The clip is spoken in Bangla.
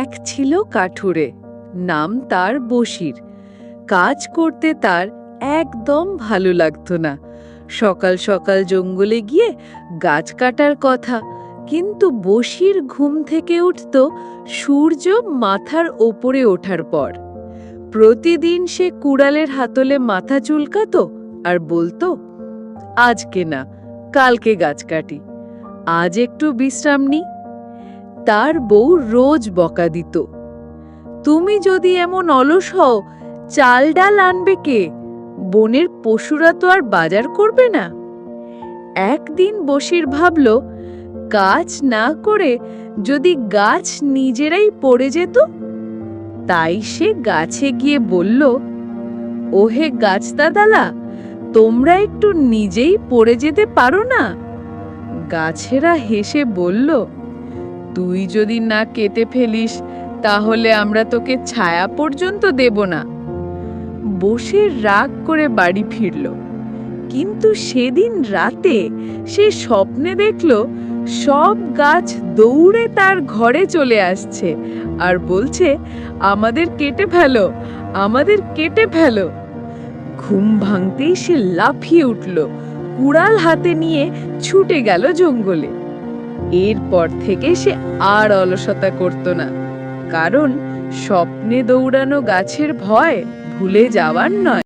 এক ছিল কাঠুরে, নাম তার বসির কাজ করতে তার একদম ভালো লাগতো না। সকাল সকাল জঙ্গলে গিয়ে গাছ কাটার কথা, কিন্তু বসির ঘুম থেকে উঠত সূর্য মাথার ওপরে ওঠার পর। প্রতিদিন সে কুড়ালের হাতলে মাথা চুলকাত আর বলতো, আজকে না, কালকে গাছ কাটি। আজ একটু বিশ্রাম নি। তার বউ রোজ বকা দিত। তুমি যদি এমন অলস হও, চাল ডাল আনবে কে? বনের পশুরা তো আর বাজার করবে না। একদিন বসির ভাবল, কাজ না করে যদি গাছ নিজেরাই পড়ে যেত? তাই সে গাছে গিয়ে বলল, ওহে গাছ দাদালা তোমরা একটু নিজেই পড়ে যেতে পারো না? গাছেরা হেসে বলল তুই যদি না কেটে ফেলিস, তাহলে আমরা তোকে ছায়া পর্যন্ত দেব না। বসে রাগ করে বাড়ি ফিরল। কিন্তু সেদিন রাতে সে স্বপ্নে দেখল, সব গাছ দৌড়ে তার ঘরে চলে আসছে আর বলছে, আমাদের কেটে ফেলো, আমাদের কেটে ফেলো। ঘুম ভাঙতেই সে লাফিয়ে উঠল, কুড়াল হাতে নিয়ে ছুটে গেল জঙ্গলে। এরপর থেকে সে আর অলসতা করত না। কারণ স্বপ্নে দৌড়ানো গাছের ভয় ভুলে যাওয়ার নয়।